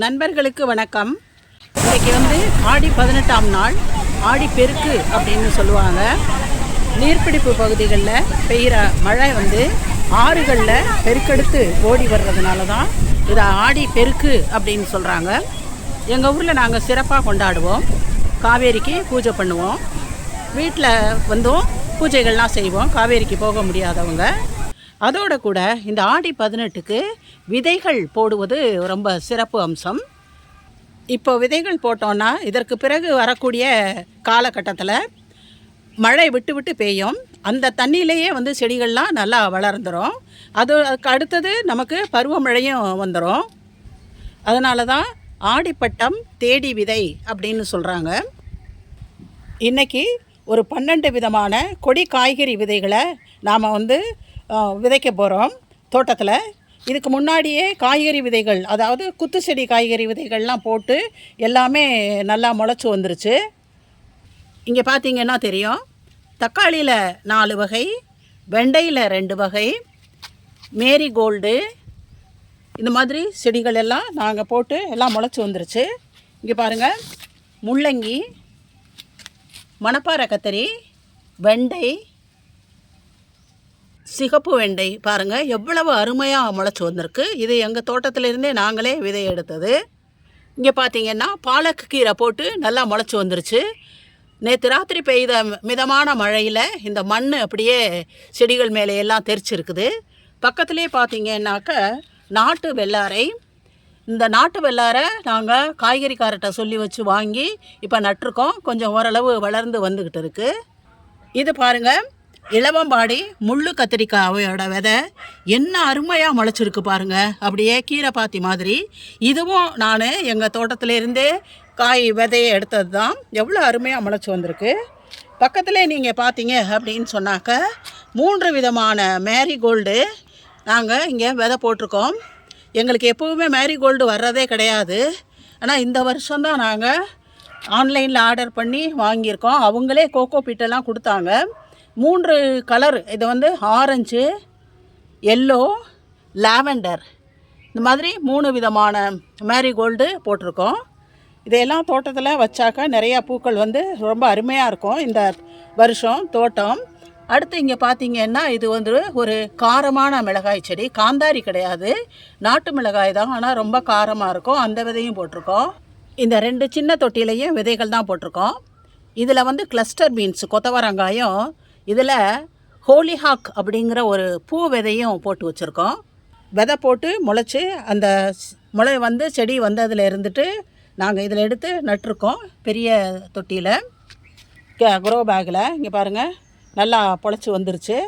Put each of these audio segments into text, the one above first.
நண்பர்களுக்கு வணக்கம். இன்றைக்கி வந்து ஆடி பதினெட்டாம் நாள் ஆடி பெருக்கு அப்படின்னு சொல்லுவாங்க. நீர்பிடிப்பு பகுதிகளில் பெய்கிற மழை வந்து ஆறுகளில் பெருக்கெடுத்து ஓடி வர்றதுனால தான் இதை ஆடி பெருக்கு அப்படின்னு சொல்கிறாங்க எங்கள் ஊரில் நாங்கள் சிறப்பாக கொண்டாடுவோம். காவேரிக்கு பூஜை பண்ணுவோம். வீட்டில் வந்தும் பூஜைகள்லாம் செய்வோம். காவேரிக்கு போக முடியாதவங்க. அதோட கூட இந்த ஆடி பதினெட்டுக்கு விதைகள் போடுவது ரொம்ப சிறப்பு அம்சம். இப்போ விதைகள் போட்டோன்னா இதற்கு பிறகு வரக்கூடிய காலகட்டத்தில் மழை விட்டு விட்டு பெய்யும். அந்த தண்ணியிலேயே வந்து செடிகள்லாம் நல்லா வளர்ந்துடும் அது அதுக்கு அடுத்தது நமக்கு பருவமழையும் வந்துடும் அதனால தான் ஆடிப்பட்டம் தேடி விதை அப்படின்னு சொல்கிறாங்க இன்னைக்கு ஒரு பன்னெண்டு விதமான கொடி காய்கறி விதைகளை நாம் வந்து விதைக்க போகிறோம் தோட்டத்தில். இதுக்கு முன்னாடியே காய்கறி விதைகள் அதாவது குத்து செடி காய்கறி விதைகள்லாம் போட்டு எல்லாமே நல்லா முளைச்சி வந்துருச்சு. இங்கே பார்த்தீங்கன்னா தெரியும். தக்காளியில் நாலு வகை வெண்டையில் ரெண்டு வகை மேரி கோல்டு இந்த மாதிரி செடிகள் எல்லாம் நாங்கள் போட்டு எல்லாம் முளைச்சி வந்துருச்சு. இங்கே பாருங்கள் முள்ளங்கி மணப்பாறை கத்தரி வெண்டை சிகப்பு வெண்டை பாருங்கள் எவ்வளவு அருமையாக முளைச்சி வந்திருக்கு. இது எங்கள் தோட்டத்திலிருந்தே நாங்களே விதை எடுத்தது இங்கே பார்த்தீங்கன்னா பாலக்கு கீரை போட்டு நல்லா முளைச்சி வந்துருச்சு. நேற்று ராத்திரி பெய்த மிதமான மழையில் இந்த மண் அப்படியே செடிகள் மேலே எல்லாம் தெரிச்சிருக்குது. பக்கத்துலேயே பார்த்தீங்கன்னாக்க நாட்டு வெள்ளாரை. இந்த நாட்டு வெள்ளாரை நாங்கள் காய்கறிக்காரர்கிட்ட சொல்லி வச்சு வாங்கி இப்போ நட்டிருக்கோம். கொஞ்சம் ஓரளவு வளர்ந்து வந்துக்கிட்டு இருக்குது இது பாருங்கள் இளவம்பாடி முள்ளு கத்திரிக்காயோட விதை என்ன அருமையாக முளைச்சிருக்கு பாருங்க. அப்படியே கீரை பாத்தி மாதிரி. இதுவும் நான் எங்கள் தோட்டத்திலேருந்தே காய் விதையை எடுத்தது தான் எவ்வளோ அருமையாக முளைச்சி வந்திருக்கு. பக்கத்தில் நீங்கள் பார்த்தீங்க அப்படின்னு சொன்னாக்க மூன்று விதமான மேரிகோல்டு நாங்கள் இங்கே விதை போட்டிருக்கோம். எங்களுக்கு எப்போவுமே மேரிகோல்டு வர்றதே கிடையாது. ஆனால் இந்த வருஷம்தான் நாங்கள் ஆன்லைனில் ஆர்டர் பண்ணி வாங்கியிருக்கோம். அவங்களே கோகோ பீட்டெல்லாம் கொடுத்தாங்க. மூன்று கலர் இது வந்து ஆரஞ்சு எல்லோ லாவெண்டர் இந்த மாதிரி மூணு விதமான மேரிகோல்டு போட்டிருக்கோம். இதையெல்லாம் தோட்டத்தில் வச்சாக்கா நிறையா பூக்கள் வந்து ரொம்ப அருமையாக இருக்கும் இந்த வருஷம் தோட்டம். அடுத்து இங்கே பார்த்தீங்கன்னா இது வந்து ஒரு காரமான மிளகாய் செடி. காந்தாரி கிடையாது. நாட்டு மிளகாய் தான் ஆனால் ரொம்ப காரமாக இருக்கும். அந்த விதையும் போட்டிருக்கோம். இந்த ரெண்டு சின்ன தொட்டிலையும் விதைகள் தான் போட்டிருக்கோம். இதில் வந்து கிளஸ்டர் பீன்ஸ் கொத்தவரங்காயம் இதில் ஹோலிஹாக் அப்படிங்கிற ஒரு பூ விதையும் போட்டு வச்சுருக்கோம். விதை போட்டு முளைச்சி அந்த முளை வந்து செடி வந்து அதில் இருந்துட்டு நாங்கள் இதில் எடுத்து நட்டிருக்கோம் பெரிய தொட்டியில். க்ரோ பேக்கில் இங்கே பாருங்கள் நல்லா பொழைச்சி வந்துருச்சு.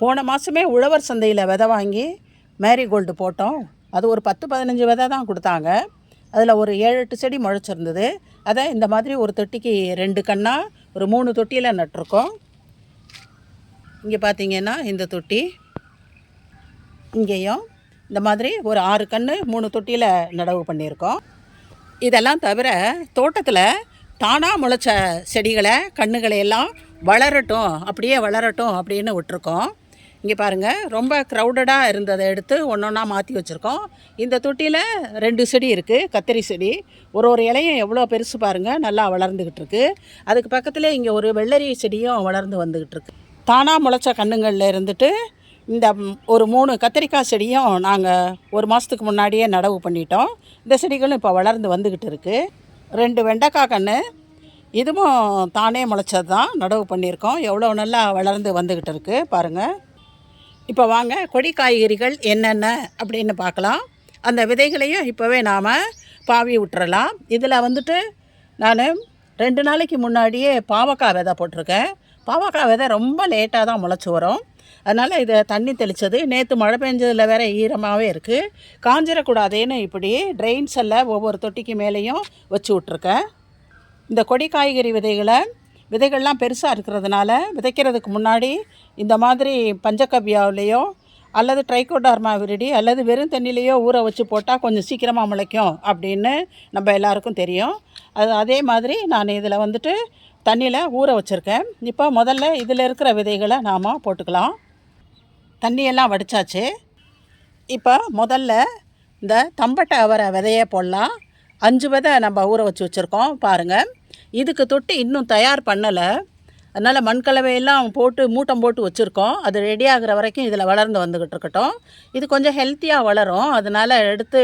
போன மாதமே உழவர் சந்தையில் விதை வாங்கி மேரிகோல்டு போட்டோம். அது ஒரு பத்து பதினஞ்சு விதை தான் கொடுத்தாங்க. அதில் ஒரு ஏழு எட்டு செடி முளைச்சிருந்தது. அதை இந்த மாதிரி ஒரு தொட்டிக்கு ரெண்டு கண்ணா ஒரு மூணு தொட்டியில் நட்டிருக்கோம். இங்கே பார்த்தீங்கன்னா இந்த தொட்டி இங்கேயும் இந்த மாதிரி ஒரு ஆறு கன்று மூணு தொட்டியில் நடவு பண்ணியிருக்கோம். இதெல்லாம் தவிர தோட்டத்தில் தானாக முளைச்ச செடிகளை கண்ணுகளை எல்லாம் வளரட்டும் அப்படியே வளரட்டும் அப்படின்னு விட்டுருக்கோம். இங்கே பாருங்கள் ரொம்ப க்ரௌடடாக இருந்ததை எடுத்து ஒன்று ஒன்றா மாற்றி வச்சுருக்கோம். இந்த தொட்டியில் ரெண்டு செடி இருக்குது கத்திரி செடி. ஒரு ஒரு இலையும் எவ்வளோ பெருசு பாருங்கள் நல்லா வளர்ந்துக்கிட்டு இருக்கு. அதுக்கு பக்கத்தில் இங்கே ஒரு வெள்ளரி செடியும் வளர்ந்து வந்துக்கிட்டு இருக்கு. தானாக முளைச்ச கண்ணுங்களில் இருந்துட்டு இந்த ஒரு மூணு கத்திரிக்காய் செடியும் நாங்கள் ஒரு மாதத்துக்கு முன்னாடியே நடவு பண்ணிட்டோம். இந்த செடிகளும் இப்போ வளர்ந்து வந்துக்கிட்டு இருக்குது ரெண்டு வெண்டைக்காய் கன்று இதுவும் தானே முளைச்சது தான் நடவு பண்ணியிருக்கோம். எவ்வளோ நல்லா வளர்ந்து வந்துக்கிட்டு இருக்குது பாருங்கள் இப்போ வாங்க கொடி காய்கறிகள் என்னென்ன அப்படின்னு பார்க்கலாம். அந்த விதைகளையும் இப்போவே நாம் பாவி விட்டுறலாம். இதில் வந்துட்டு நான் ரெண்டு நாளைக்கு முன்னாடியே பாவக்காய் விதை போட்டிருக்கேன். பாவக்காய் விதை ரொம்ப லேட்டாக தான் முளைச்சி வரும். அதனால் இதை தண்ணி தெளித்தது நேற்று மழை பெஞ்சதில் வேற ஈரமாகவே இருக்குது காஞ்சிடக்கூடாதேன்னு இப்படி ட்ரெயின்ஸ் எல்லாம் ஒவ்வொரு தொட்டிக்கு மேலேயும் வச்சு விட்ருக்கேன் இந்த கொடி காய்கறி விதைகளை விதைகள்லாம் பெருசாக இருக்கிறதுனால விதைக்கிறதுக்கு முன்னாடி இந்த மாதிரி பஞ்சகவ்யாவிலேயோ அல்லது ட்ரைகோடார்மா விரிடி அல்லது வெறும் தண்ணிலேயோ ஊற வச்சு போட்டால் கொஞ்சம் சீக்கிரமாக முளைக்கும் அப்படின்னு நம்ம எல்லாருக்கும் தெரியும். அது அதே மாதிரி நான் இதில் வந்துட்டு தண்ணியில் ஊற வச்சுருக்கேன். இப்போ முதல்ல இதில் இருக்கிற விதைகளை நாம் போட்டுக்கலாம். தண்ணியெல்லாம் வடித்தாச்சு இப்போ முதல்ல இந்த தம்பட்டை அவரை விதையை போடலாம். அஞ்சு விதை நம்ம ஊற வச்சு வச்சுருக்கோம். பாருங்கள் இதுக்கு தொட்டு இன்னும் தயார் பண்ணலை. அதனால் மண்கலவையெல்லாம் போட்டு மூட்டம் போட்டு வச்சுருக்கோம். அது ரெடி வரைக்கும் இதில் வளர்ந்து வந்துக்கிட்டு இருக்கட்டும். இது கொஞ்சம் ஹெல்த்தியாக வளரும். அதனால் எடுத்து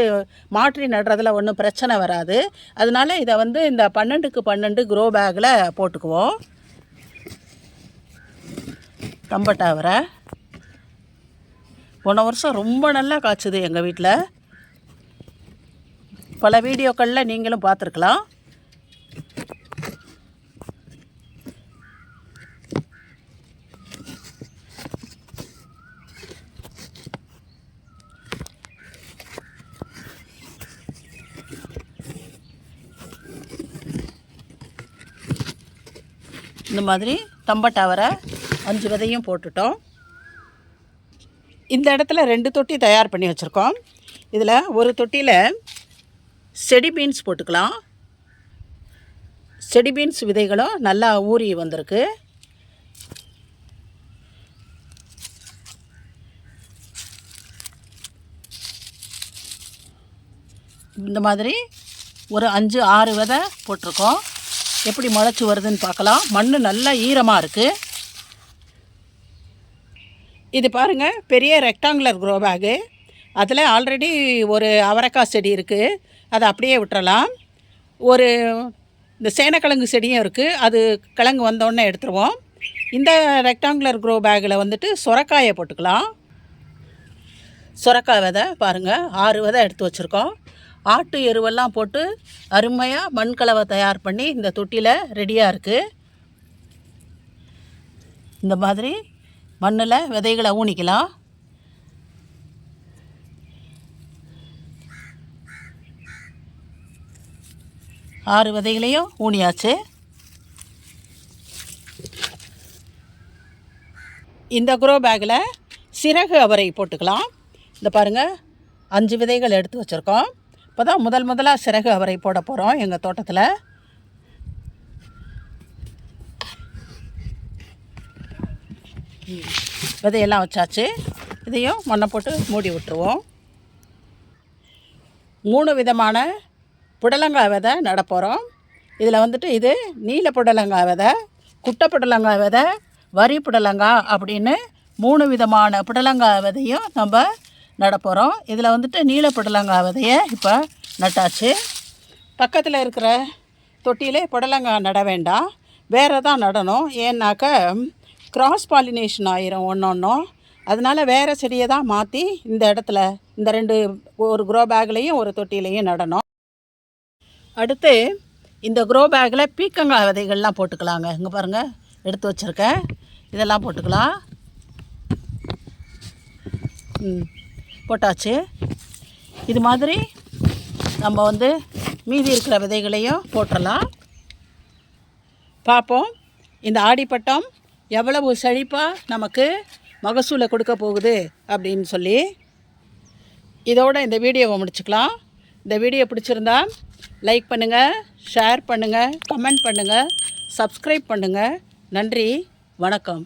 மாற்றி நடுறதுல ஒன்றும் பிரச்சனை வராது. அதனால் இதை வந்து இந்த பன்னெண்டுக்கு பன்னெண்டு க்ரோ பேக்கில் போட்டுக்குவோம். கம்பட்டாவரை அவரை. போன வருஷம் ரொம்ப நல்லா காய்ச்சுது எங்கள் வீட்டில் பல வீடியோக்களில் நீங்களும் பார்த்துருக்கலாம். இந்த மாதிரி தம்பட்டாவரை அஞ்சு விதையும் போட்டுட்டோம். இந்த இடத்துல ரெண்டு தொட்டி தயார் பண்ணி வச்சுருக்கோம். இதில் ஒரு தொட்டியில் செடி பீன்ஸ் போட்டுக்கலாம். செடி பீன்ஸ் விதைகளும் நல்லா ஊறி வந்திருக்கு. இந்த மாதிரி ஒரு அஞ்சு ஆறு விதை போட்டிருக்கோம். எப்படி முளைச்சி வருதுன்னு பார்க்கலாம். மண் நல்லா ஈரமாக இருக்குது இது பாருங்கள் பெரிய ரெக்டாங்குலர் க்ரோ பேகு அதில் ஆல்ரெடி ஒரு அவரைக்காய் செடி இருக்குது அதை அப்படியே விட்டுறலாம். ஒரு இந்த சேனக்கிழங்கு செடியும் இருக்குது அது கிழங்கு வந்தோடனே எடுத்துருவோம். இந்த ரெக்டாங்குலர் க்ரோ பேக்கில் வந்துட்டு சுரக்காயை போட்டுக்கலாம். சுரக்காய் விதை பாருங்கள் ஆறு விதை எடுத்து வச்சுருக்கோம். ஆட்டு எருவெல்லாம் போட்டு அருமையாக மண்கலவை தயார் பண்ணி இந்த தொட்டியில் ரெடியாக இருக்குது இந்த மாதிரி மண்ணில் விதைகளை ஊனிக்கலாம். ஆறு விதைகளையும் ஊனியாச்சு. இந்த குரோ பேக்கில் சிறகு அவரை போட்டுக்கலாம். இந்த பாருங்கள் அஞ்சு விதைகள் எடுத்து வச்சுருக்கோம். இப்போ தான் முதல் முதலாக சிறகு அவரை போட போகிறோம் எங்கள் தோட்டத்தில். விதையெல்லாம் வச்சாச்சு. இதையும் மண்ணை போட்டு மூடி விட்டுருவோம். மூணு விதமான புடலங்காய் விதை நடப்போகிறோம் இதில் வந்துட்டு இது நீல புடலங்காய் விதை குட்டை புடலங்காய் விதை வரி புடலங்காய் அப்படின்னு மூணு விதமான புடலங்காய் விதையும் நம்ம நட போகிறோம் இதில் வந்துட்டு நீல புடலங்காய் விதையை இப்போ நட்டாச்சு. பக்கத்தில் இருக்கிற தொட்டியிலே புடலங்காய் நட வேண்டாம். வேறு தான் நடணும். ஏன்னாக்க கிராஸ் பாலினேஷன் ஆயிரும் ஒன்று ஒன்றும் அதனால் வேறு செடியை தான் மாற்றி இந்த இடத்துல இந்த ரெண்டு ஒரு க்ரோ பேக்லேயும் ஒரு தொட்டிலையும் நடணும். அடுத்து இந்த க்ரோ பேக்கில் பீக்கங்காய் விதைகள்லாம் போட்டுக்கலாங்க. இங்கே பாருங்கள் எடுத்து வச்சுருக்கேன். இதெல்லாம் போட்டுக்கலாம். ம். போட்டாச்சு. இது மாதிரி நம்ம வந்து மீதி இருக்கிற விதைகளையும் போட்டுடலாம் பார்ப்போம். இந்த ஆடிப்பட்டம் எவ்வளவு செழிப்பாக நமக்கு மகசூலை கொடுக்க போகுது அப்படின்னு சொல்லி. இதோட இந்த வீடியோவை முடிச்சுக்கலாம். இந்த வீடியோ பிடிச்சிருந்தா லைக் பண்ணுங்கள் ஷேர் பண்ணுங்கள் கமெண்ட் பண்ணுங்கள் சப்ஸ்கிரைப் பண்ணுங்கள் நன்றி வணக்கம்.